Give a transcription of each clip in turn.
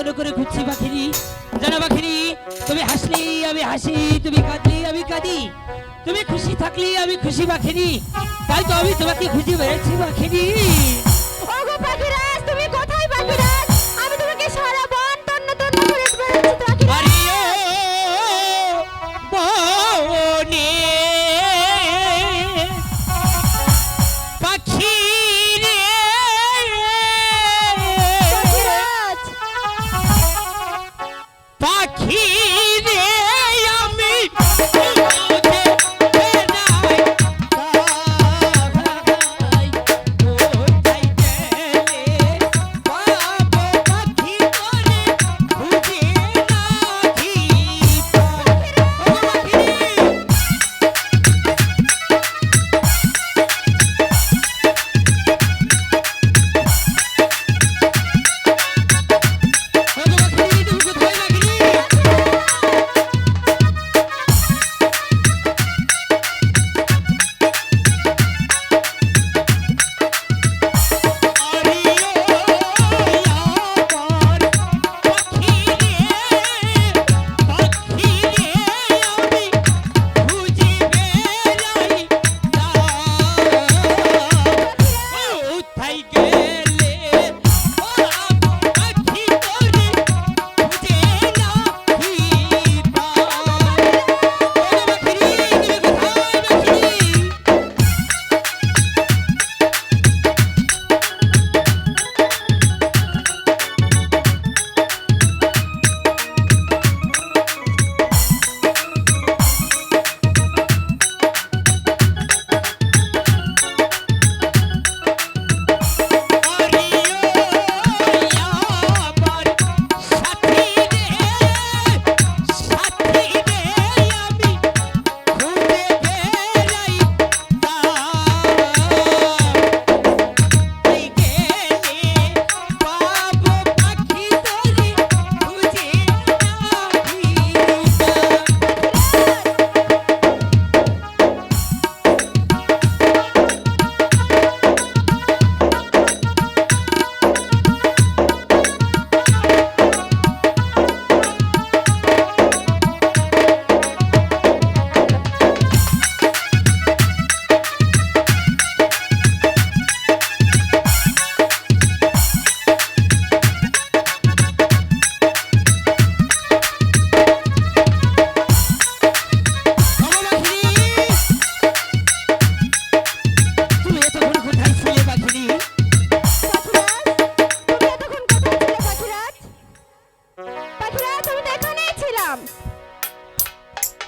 তন্ন করে ঘুরছি পাখিরি জানো পাখিরি তুমি হাসলি, আমি হাসি, তুমি কাঁদলি, আমি কাঁদি। তুমি খুশি থাকলি, আমি খুশি পাখিনি তাই তো আমি তোমাকে খুঁজে বেড়েছি পাখিনি ওগো পাখি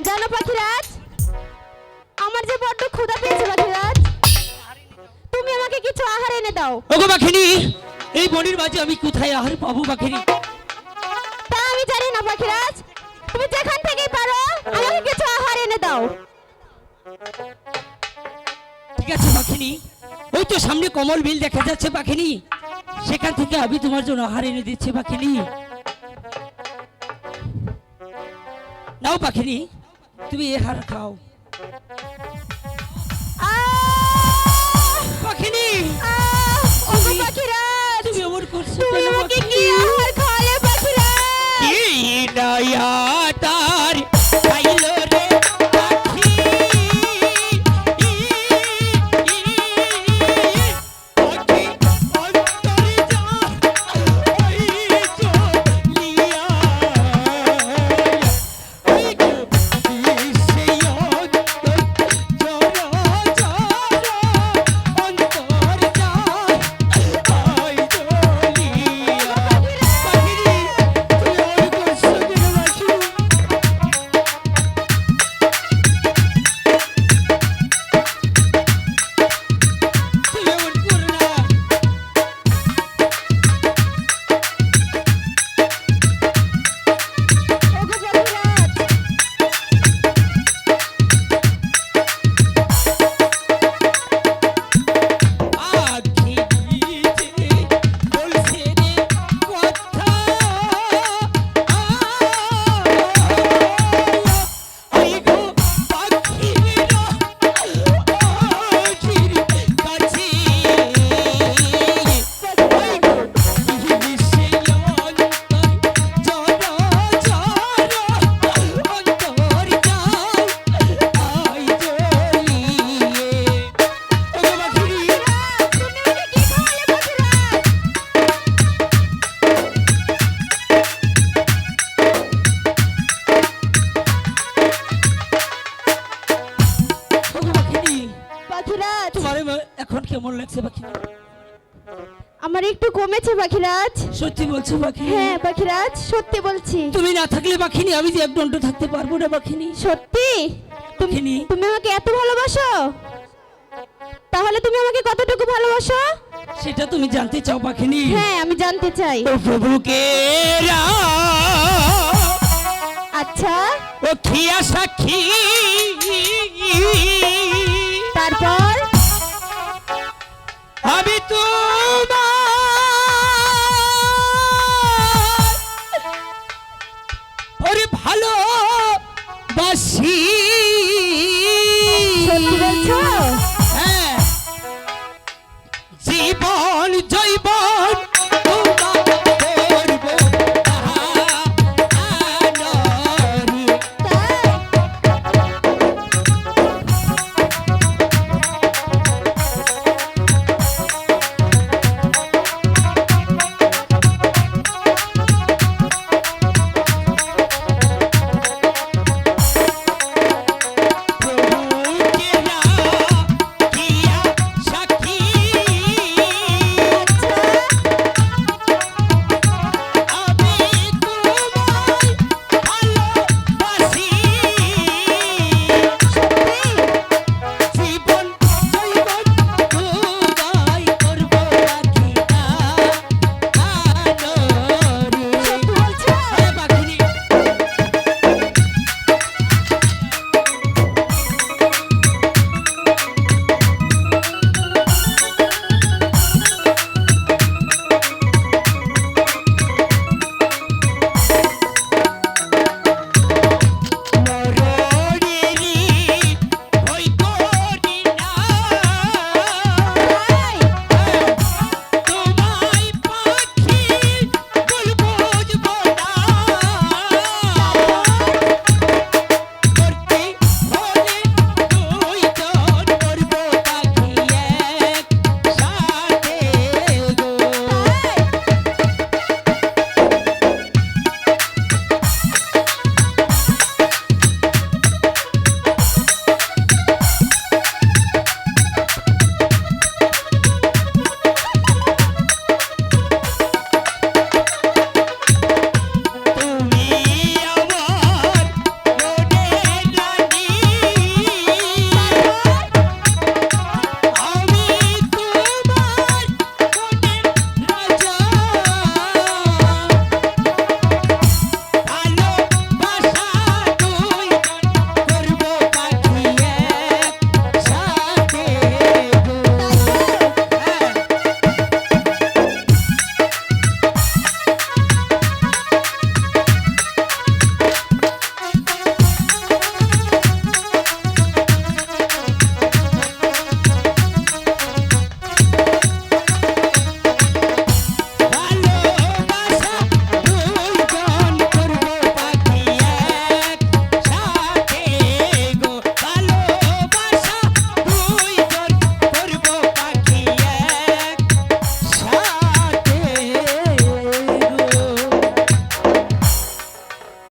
জানো পাখিরাজ? আমার যে বড্ড ক্ষুধা পেয়েছে পাখিরাজ তুমি আমাকে কিছু আহার এনে দাও। ওগো পাখিনি এই বনির মাঝে আমি কোথায় আহার পাবো পাখিনি? তা আমি জানি না পাখিরাজ। তুমি যেখান থেকেই পারো আমাকে কিছু আহার এনে দাও। ঠিক আছে পাখিনি ওই তো সামনে কমল বিল দেখা যাচ্ছে পাখিনি। সেখান থেকে আমি তোমার জন্য আহার এনে দিচ্ছি পাখিনি। নাও পাখিনি তুমি এ হার খাও। এখন কেমন লাগছে পাখিরা? আমার একটু কমেছে পাখিরাজ। সত্যি বলছো পাখি? হ্যাঁ পাখিরাজ সত্যি বলছি। তুমি না থাকলে পাখিনি আমি যে এক দণ্ড থাকতে পারব না পাখিনি। সত্যি? তুমি তুমি আমাকে এত ভালোবাসো? তাহলে তুমি আমাকে কতটুকু ভালোবাসো? সেটা তুমি জানতে চাও পাখিনি। হ্যাঁ আমি জানতে চাই। ও প্রভুকে আচ্ছা। ও খিয়া সাক্ষী।